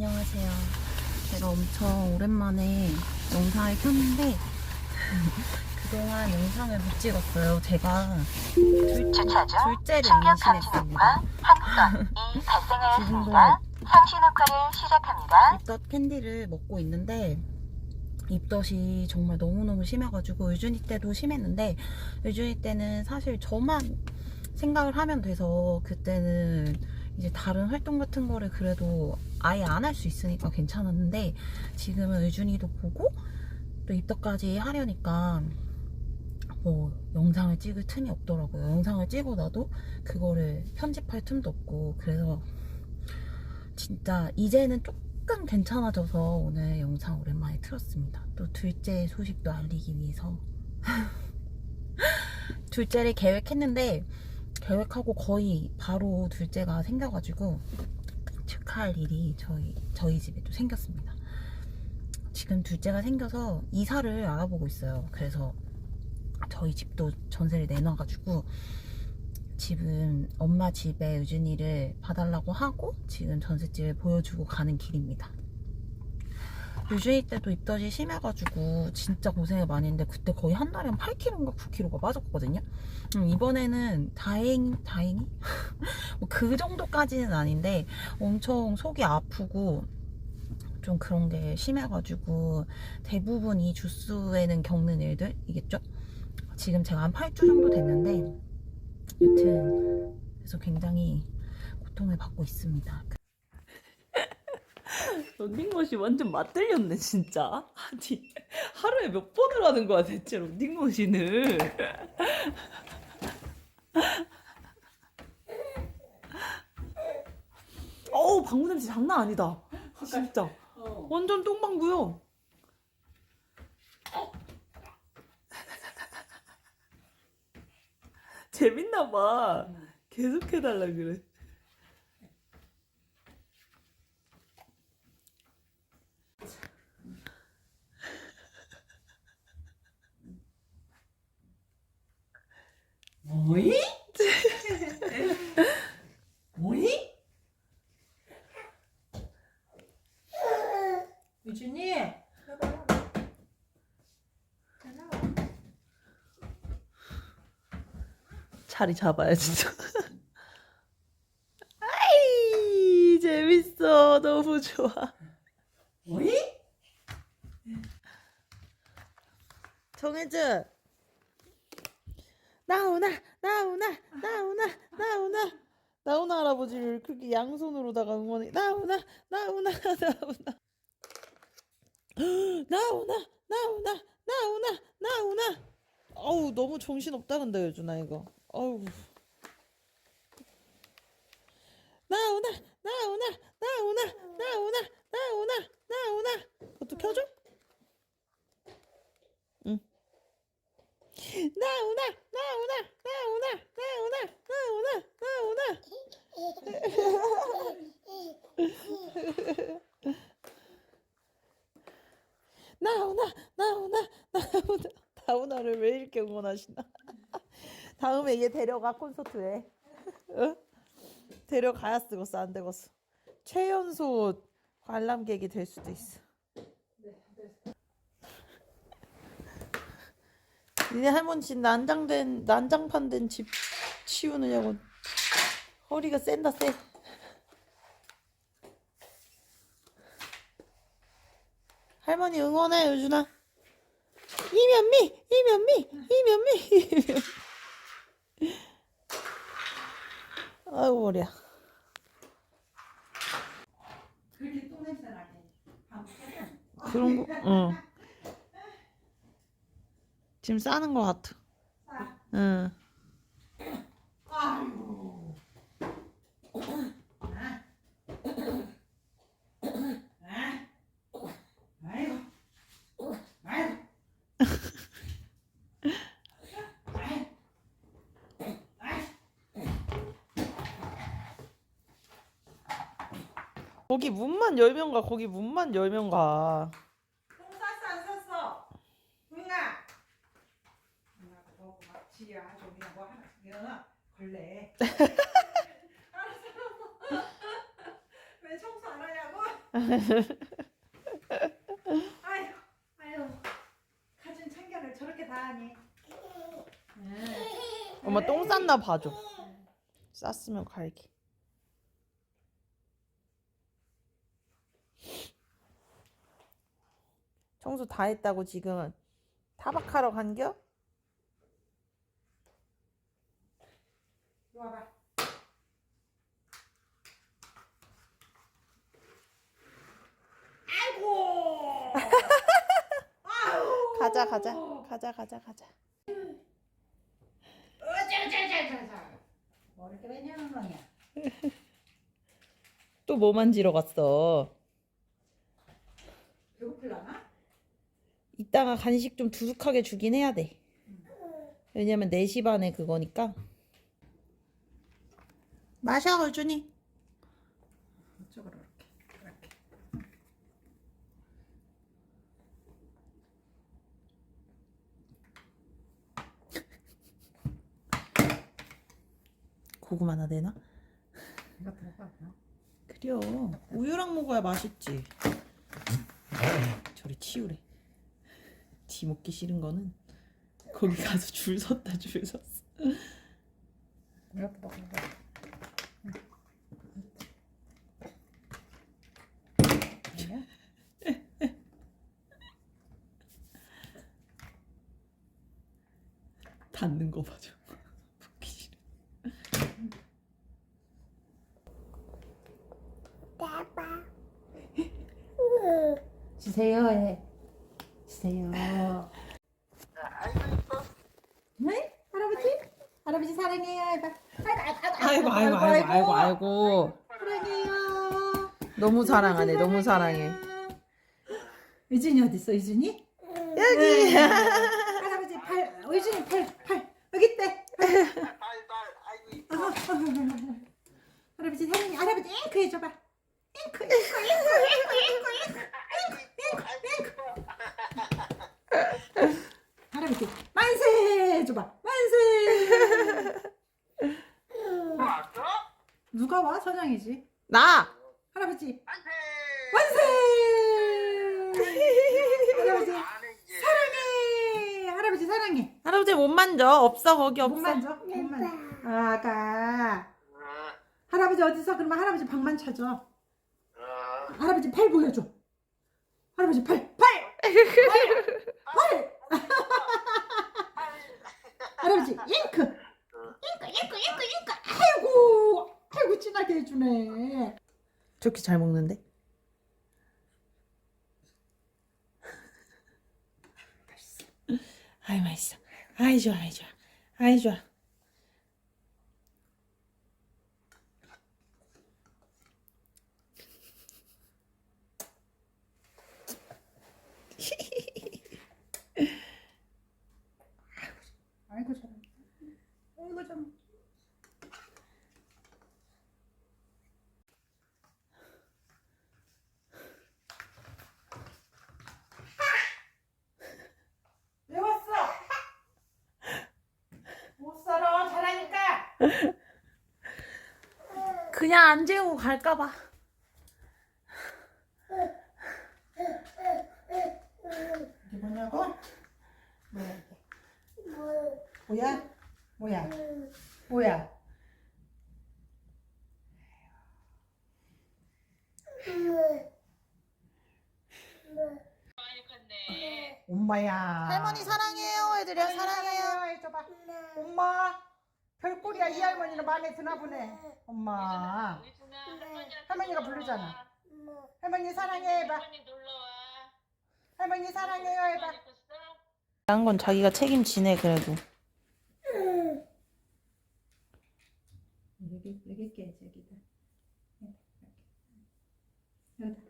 안녕하세요. 제가 엄청 오랜만에 영상을 켰는데 그동안 영상을 못 찍었어요. 제가 둘, 주차 중 둘째를 충격 임신했습니다. 한건이 발생하였습니다. 상시 녹화를 시작합니다. 입덧 캔디를 먹고 있는데 입덧이 정말 너무너무 심해가지고 유준이 때도 심했는데 유준이 때는 사실 저만 생각을 하면 돼서 그때는 이제 다른 활동 같은 거를 그래도 아예 안 할 수 있으니까 괜찮았는데 지금은 유준이도 보고 또 입덧까지 하려니까 뭐 영상을 찍을 틈이 없더라고요. 영상을 찍고 나도 그거를 편집할 틈도 없고 그래서 진짜 이제는 조금 괜찮아져서 오늘 영상 오랜만에 틀었습니다. 또 둘째 소식도 알리기 위해서 둘째를 계획했는데 계획하고 거의 바로 둘째가 생겨가지고 축하할 일이 저희 저희 집에 또 생겼습니다. 지금 둘째가 생겨서 이사를 알아보고 있어요. 그래서 저희 집도 전세를 내놔가지고 지금 엄마 집에 유준이를 봐달라고 하고 지금 전셋집을 보여주고 가는 길입니다. 유준이 때도 입덧이 심해가지고 진짜 고생을 많이 했는데 그때 거의 한 달에 한 8kg인가 9kg가 빠졌거든요. 음, 이번에는 다행, 다행히? 뭐 그 정도까지는 아닌데 엄청 속이 아프고 좀 그런 게 심해가지고 대부분 이 주스에는 겪는 일들이겠죠? 지금 제가 한 8주 정도 됐는데 여튼 그래서 굉장히 고통을 받고 있습니다. 런닝머신 완전 맞들렸네 진짜. 아니 하루에 몇 번을 하는 거야 대체 런닝머신을. 어우 방구 냄새 장난 아니다. 진짜. 완전 똥방구요. 재밌나 봐. 계속 해달라 그래 뭐이? 뭐이? 유준이 자리 잡아야 진짜. 아이 재밌어 너무 좋아. 뭐이? 정혜주 나오나 나오나 나오나 나오나 나오나 할아버지를 그렇게 양손으로다가 응원해? 나오나 나오나 나오나 나오나 나오나 나오나 나오나 어우 너무 정신 없다 근데 요준아 이거. 어우. 나오나 나오나 나오나 나오나 나오나 나오나 그것도 켜줘? 다음에 얘 데려가 콘서트에 어? 데려가야 쓰겠어 안 되겠어 최연소 관람객이 될 수도 있어 니네 할머니 집 난장된 난장판 된 집 치우느냐고 허리가 센다 세. 할머니 응원해 유준아. 이면미 이면미 버려. 그런 거, 어. 지금 싸는 거 같아. 응. 거기 문만 열면 가. 거기 문만 열면 가. 똥 쌌어 안 쌌어? 응아 응아 그거 막 지야 좀 그냥 뭐 하나 그냥 알았어 왜 청소 안 하냐고? 아유, 아유. 가진 참견을 저렇게 다 하니. 엄마 똥 쌌나 봐줘. 쌌으면 갈게. 청소 다 했다고 지금 타박하러 간겨? 와봐. 아이고. 가자 가자 가자 가자 가자. 어쩌자자자자. 뭐 이렇게 왜냐는 거냐? 또 뭐 만지러 갔어? 배고플라나? 이따가 간식 좀 두둑하게 주긴 해야 돼. 왜냐면 4시 반에 그거니까. 마셔, 얼준이. 이쪽으로 이렇게. 이렇게. 고구마 하나 되나? 이것도 먹어. 그래요. 우유랑 먹어야 맛있지. 저리 치우래. 지 먹기 싫은 거는 거기 가서 줄 섰다 줄 섰어. 먹어. 아니야? 닿는 거 봐줘. 먹기 싫어. 주세요 해. 주세요. 아, 네? 할아버지? 할아버지 사랑해요. 아이고, 아이고, 아이고, 아이고, 아이고, 사랑해요. 너무 사랑하네, 너무 사랑해. 유진이 어딨어, 유진이? 여기. 네. 할아버지 팔, 어, 유진이 팔, 팔. 여기 있대. 할아버지 사랑해. 할아버지 앵크 해줘봐. 앵크, 앵크, 앵크, 앵크, 앵크, 앵크, 앵크, 앵크. 할아버지 만세 해줘봐. 만세. 누가 와? 선영이지. 나. 할아버지 만세. 할아버지 사랑해. 할아버지 사랑해. 할아버지 못 만져. 없어 거기 못 없어. 만져? 못 만져. 아, 아가. 할아버지 어디서 그러면 할아버지 방만 찾아. 할아버지 팔 보여줘. 할아버지 팔, 팔, 팔, 팔. 할아버지 잉크, 잉크, 잉크, 잉크, 잉크. 아이고, 아이고 진하게 해주네. 저렇게 잘 먹는데? 아이 맛있어. 아이 좋아, 아이 좋아, 아이 좋아. 아이고 잘. 아이고 좀. 왜 왔어? 못 살아 잘하니까. 그냥 안 재우고 갈까봐. 이게 뭐냐고? 뭐야? 뭐야? 뭐야? 엄마야. 할머니 사랑해요, 애들이야 사랑해요. 해줘봐. 엄마. 별꼴이야 이 할머니는 마음에 드나 보네. 엄마. 할머니가 부르잖아. 할머니 사랑해 해봐. 할머니 사랑해요 해봐. 한 건 자기가 책임지네 그래도. 여기 여기 깨 저기다. 여기다.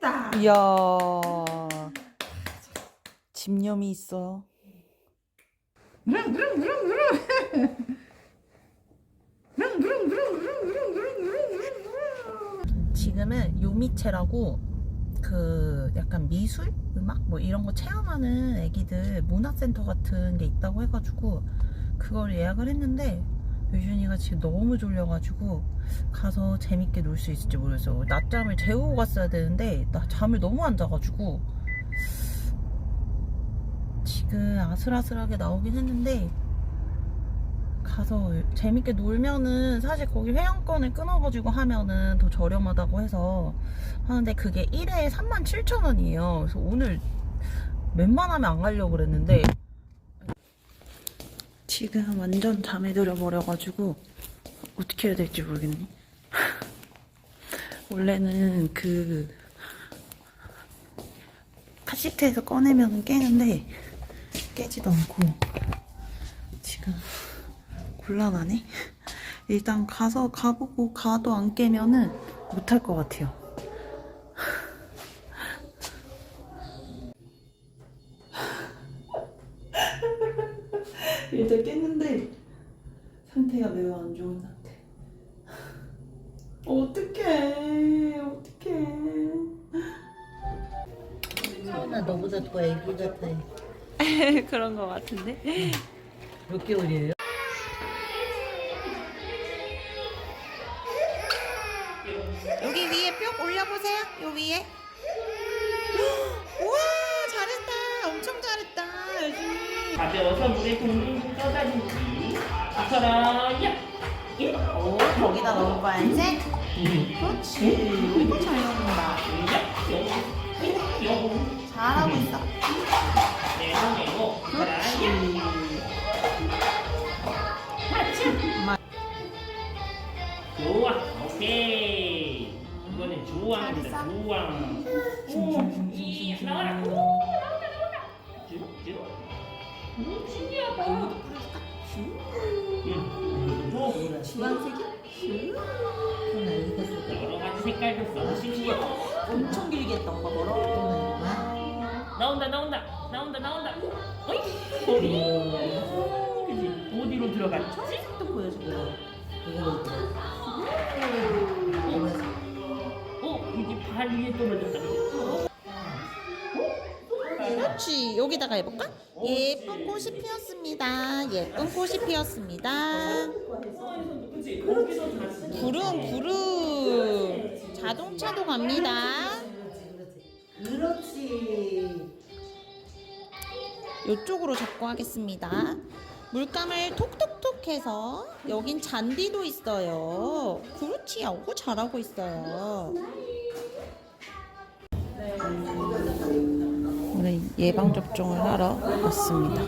됐다. 이야. 집념이 있어. 지금은 요미체라고 그 약간 미술 음악 뭐 이런 거 체험하는 애기들 문화센터 같은 게 있다고 해가지고 그걸 예약을 했는데 유준이가 지금 너무 졸려가지고 가서 재밌게 놀 수 있을지 모르겠어요. 낮잠을 재우고 갔어야 되는데 나 잠을 너무 안 자가지고 지금 아슬아슬하게 나오긴 했는데 가서 재밌게 놀면은 사실 거기 회원권을 끊어가지고 하면은 더 저렴하다고 해서 하는데 그게 1회에 37,000원이에요. 그래서 오늘 웬만하면 안 가려고 그랬는데 지금 완전 잠에 들어버려가지고 어떻게 해야 될지 모르겠네. 원래는 그 카시트에서 꺼내면 깨는데 깨지도 않고 지금 곤란하네. 일단 가서 가보고 가도 안 깨면은 못할 것 같아요. 일단 깼는데 상태가 매우 안 좋은 상태. 어떡해, 어떡해. 나 너보다 더 애기 같아. 그런 것 같은데? 몇 개월이에요? 여기 위에 뿅 올려보세요. 요 위에. 우와, 잘했다. 엄청 잘했다. 요즘이. 가벼워서 물에 둥둥 떠다니지. 이처럼 야. 예. 오, 거기다 넣을 거야, 이제? 그렇지. 너무 잘 넣는다. 잘하고 있어. 그렇지. 좋아. 오케이. 이거는 좋아합니다. 좋아. 오, 이 나와라. 나와라, 나와라. 쭉, 쭉. 오, 신기하다. 이것도 뿌려줄까? 응. 오, 주황색이? 여러 가지 색깔도 써. 신기해. 엄청 길게 했던 거 뭐라? 나온다, 나온다, 나온다, 나온다. 어이, 보디. 그지? 보디로 들어갔지? 또 보여줄게. 이거 어, 이게 발 위에 떨어졌다. 그렇지. 여기다가 해볼까? 예쁜 꽃이 피었습니다. 예쁜 꽃이 피었습니다. 구름, 구름. 자동차도 갑니다. 그렇지. 이쪽으로 잡고 하겠습니다. 물감을 톡톡톡 해서 여긴 잔디도 있어요. 그렇지. 오, 잘하고 있어요. 오늘 예방접종을 하러 왔습니다.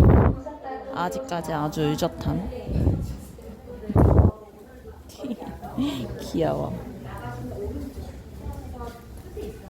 아직까지 아주 의젓한. 귀여워.